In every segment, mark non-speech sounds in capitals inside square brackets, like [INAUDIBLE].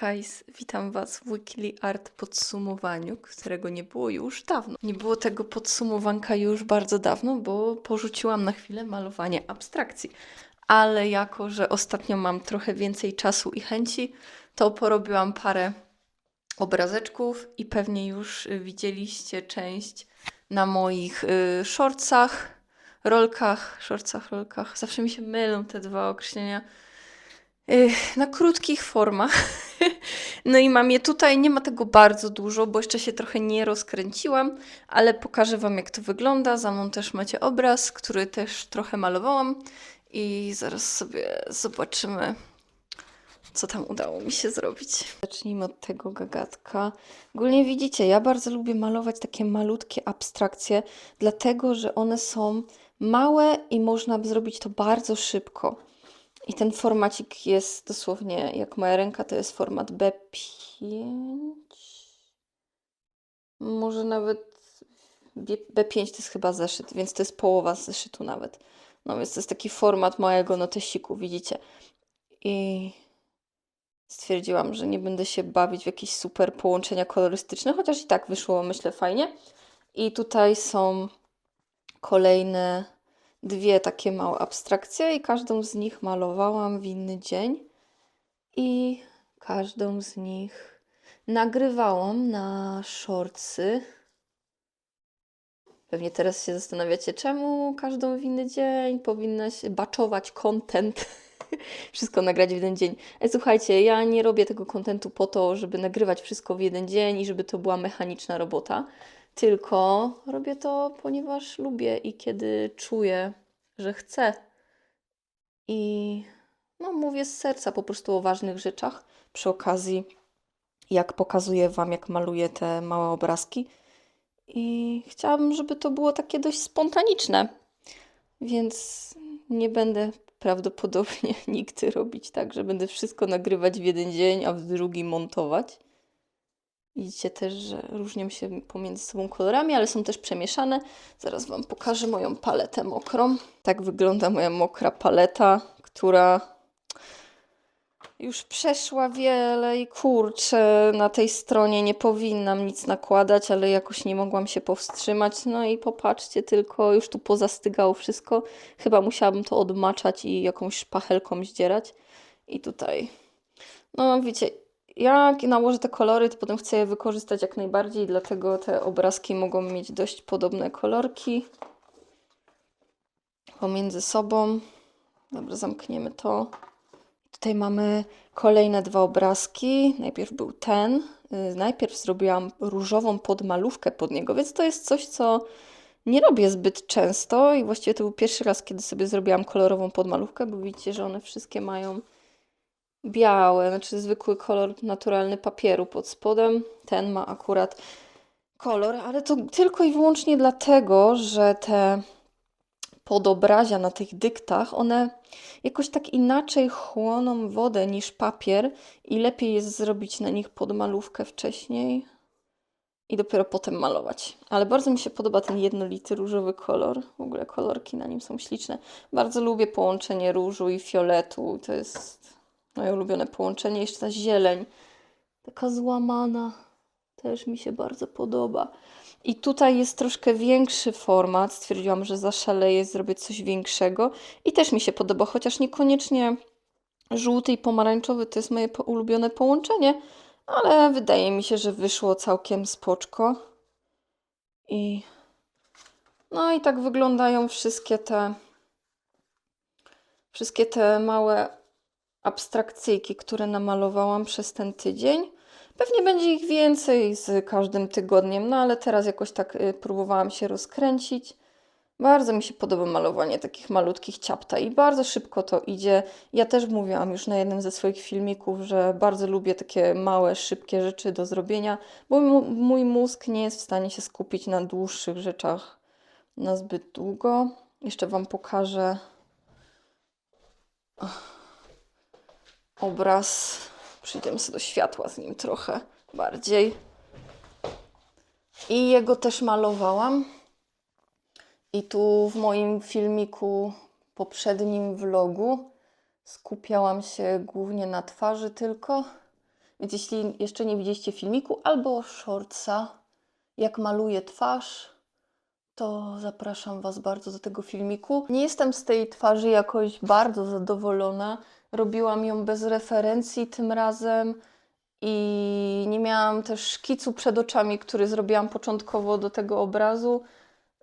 Guys, witam Was w Weekly Art podsumowaniu, którego nie było już dawno. Nie było tego podsumowanka już bardzo dawno, bo porzuciłam na chwilę malowanie abstrakcji. Ale jako, że ostatnio mam trochę więcej czasu i chęci, to porobiłam parę obrazeczków i pewnie już widzieliście część na moich y, shortsach, rolkach, shortsach, rolkach. Zawsze mi się mylą te dwa określenia. Y, na krótkich formach. No i mam je tutaj, nie ma tego bardzo dużo, bo jeszcze się trochę nie rozkręciłam, ale pokażę Wam jak to wygląda. Za mną też macie obraz, który też trochę malowałam i zaraz sobie zobaczymy, co tam udało mi się zrobić. Zacznijmy od tego gagatka. Ogólnie widzicie, ja bardzo lubię malować takie malutkie abstrakcje, dlatego że one są małe i można zrobić to bardzo szybko. I ten formacik jest dosłownie jak moja ręka, to jest format B5. Może nawet B- B5 to jest chyba zeszyt, więc to jest połowa zeszytu nawet. No więc to jest taki format mojego notesiku, widzicie. I stwierdziłam, że nie będę się bawić w jakieś super połączenia kolorystyczne, chociaż i tak wyszło myślę fajnie. I tutaj są kolejne dwie takie małe abstrakcje i każdą z nich malowałam w inny dzień i każdą z nich nagrywałam na shortsy. Pewnie teraz się zastanawiacie, czemu każdą w inny dzień powinnaś baczować content, [LAUGHS] wszystko nagrać w jeden dzień. E, słuchajcie, ja nie robię tego kontentu po to, żeby nagrywać wszystko w jeden dzień i żeby to była mechaniczna robota tylko robię to, ponieważ lubię i kiedy czuję, że chcę. I no, mówię z serca po prostu o ważnych rzeczach. Przy okazji, jak pokazuję Wam, jak maluję te małe obrazki. I chciałabym, żeby to było takie dość spontaniczne. Więc nie będę prawdopodobnie [LAUGHS] nigdy robić tak, że będę wszystko nagrywać w jeden dzień, a w drugi montować. Widzicie też, że różnią się pomiędzy sobą kolorami, ale są też przemieszane. Zaraz Wam pokażę moją paletę mokrą. Tak wygląda moja mokra paleta, która już przeszła wiele i kurczę, na tej stronie nie powinnam nic nakładać, ale jakoś nie mogłam się powstrzymać. No i popatrzcie tylko, już tu pozastygało wszystko. Chyba musiałabym to odmaczać i jakąś szpachelką zdzierać. I tutaj, no wiecie, jak nałożę te kolory, to potem chcę je wykorzystać jak najbardziej, dlatego te obrazki mogą mieć dość podobne kolorki pomiędzy sobą. Dobra, zamkniemy to. Tutaj mamy kolejne dwa obrazki. Najpierw był ten. Y, Najpierw zrobiłam różową podmalówkę pod niego, więc to jest coś, co nie robię zbyt często i właściwie to był pierwszy raz, kiedy sobie zrobiłam kolorową podmalówkę, bo widzicie, że one wszystkie mają białe, znaczy zwykły kolor naturalny papieru pod spodem. Ten ma akurat kolor, ale to tylko i wyłącznie dlatego, że te podobrazia na tych dyktach, one jakoś tak inaczej chłoną wodę niż papier i lepiej jest zrobić na nich podmalówkę wcześniej i dopiero potem malować. Ale bardzo mi się podoba ten jednolity różowy kolor. W ogóle kolorki na nim są śliczne. Bardzo lubię połączenie różu i fioletu. To jest moje ulubione połączenie. Jeszcze ta zieleń, taka złamana, też mi się bardzo podoba. I tutaj jest troszkę większy format. Stwierdziłam, że zaszaleję, zrobię coś większego. I też mi się podoba, chociaż niekoniecznie żółty i pomarańczowy to jest moje ulubione połączenie, ale wydaje mi się, że wyszło całkiem spoczko. I no i tak wyglądają wszystkie te wszystkie te małe abstrakcyjki, które namalowałam przez ten tydzień. Pewnie będzie ich więcej z każdym tygodniem, no ale teraz jakoś tak y, próbowałam się rozkręcić. Bardzo mi się podoba malowanie takich malutkich ciapta i bardzo szybko to idzie. Ja też mówiłam już na jednym ze swoich filmików, że bardzo lubię takie małe, szybkie rzeczy do zrobienia, bo mój mózg nie jest w stanie się skupić na dłuższych rzeczach na zbyt długo. Jeszcze Wam pokażę obraz. Przyjdziemy sobie do światła z nim trochę bardziej. I jego też malowałam. I tu w moim filmiku, poprzednim vlogu, skupiałam się głównie na twarzy tylko. Więc jeśli jeszcze nie widzieliście filmiku albo shortsa, jak maluję twarz, to zapraszam Was bardzo do tego filmiku. Nie jestem z tej twarzy jakoś bardzo zadowolona. Robiłam ją bez referencji tym razem i nie miałam też szkicu przed oczami, który zrobiłam początkowo do tego obrazu.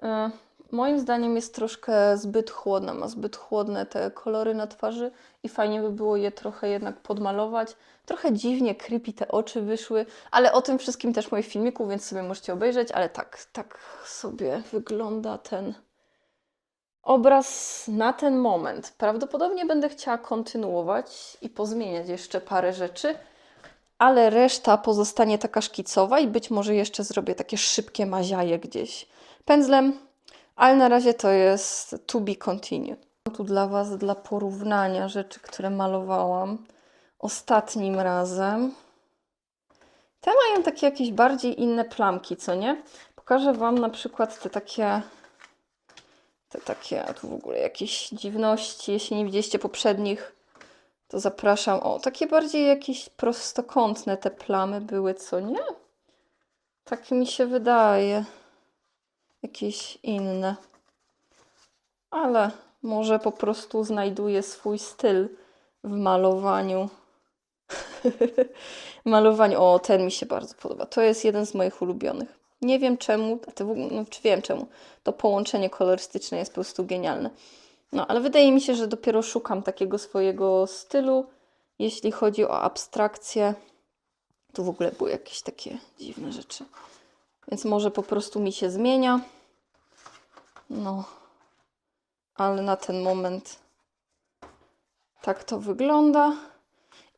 E, Moim zdaniem jest troszkę zbyt chłodna, ma zbyt chłodne te kolory na twarzy i fajnie by było je trochę jednak podmalować. Trochę dziwnie, creepy te oczy wyszły, ale o tym wszystkim też w moim filmiku, więc sobie możecie obejrzeć, ale tak, tak sobie wygląda ten obraz na ten moment. Prawdopodobnie będę chciała kontynuować i pozmieniać jeszcze parę rzeczy, ale reszta pozostanie taka szkicowa i być może jeszcze zrobię takie szybkie maziaje gdzieś pędzlem, ale na razie to jest to be continued. Tu dla Was dla porównania rzeczy, które malowałam ostatnim razem. Te mają takie jakieś bardziej inne plamki, co nie? Pokażę Wam na przykład te takie te takie, a tu w ogóle jakieś dziwności. Jeśli nie widzieliście poprzednich, to zapraszam. O, takie bardziej jakieś prostokątne te plamy były, co nie? Tak mi się wydaje. Jakieś inne. Ale może po prostu znajduję swój styl w malowaniu. [LAUGHS] malowaniu. O, ten mi się bardzo podoba. To jest jeden z moich ulubionych. Nie wiem czemu, no, czy wiem czemu. To połączenie kolorystyczne jest po prostu genialne. No, ale wydaje mi się, że dopiero szukam takiego swojego stylu, jeśli chodzi o abstrakcję. Tu w ogóle były jakieś takie dziwne rzeczy. Więc może po prostu mi się zmienia. No, ale na ten moment tak to wygląda.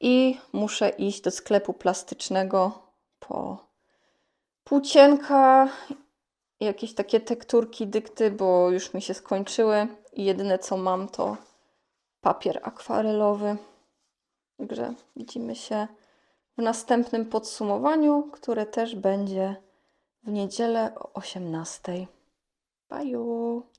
I muszę iść do sklepu plastycznego po płócienka, jakieś takie tekturki, dykty, bo już mi się skończyły. I jedyne co mam to papier akwarelowy. Także widzimy się w następnym podsumowaniu, które też będzie w niedzielę o 18:00. Bye!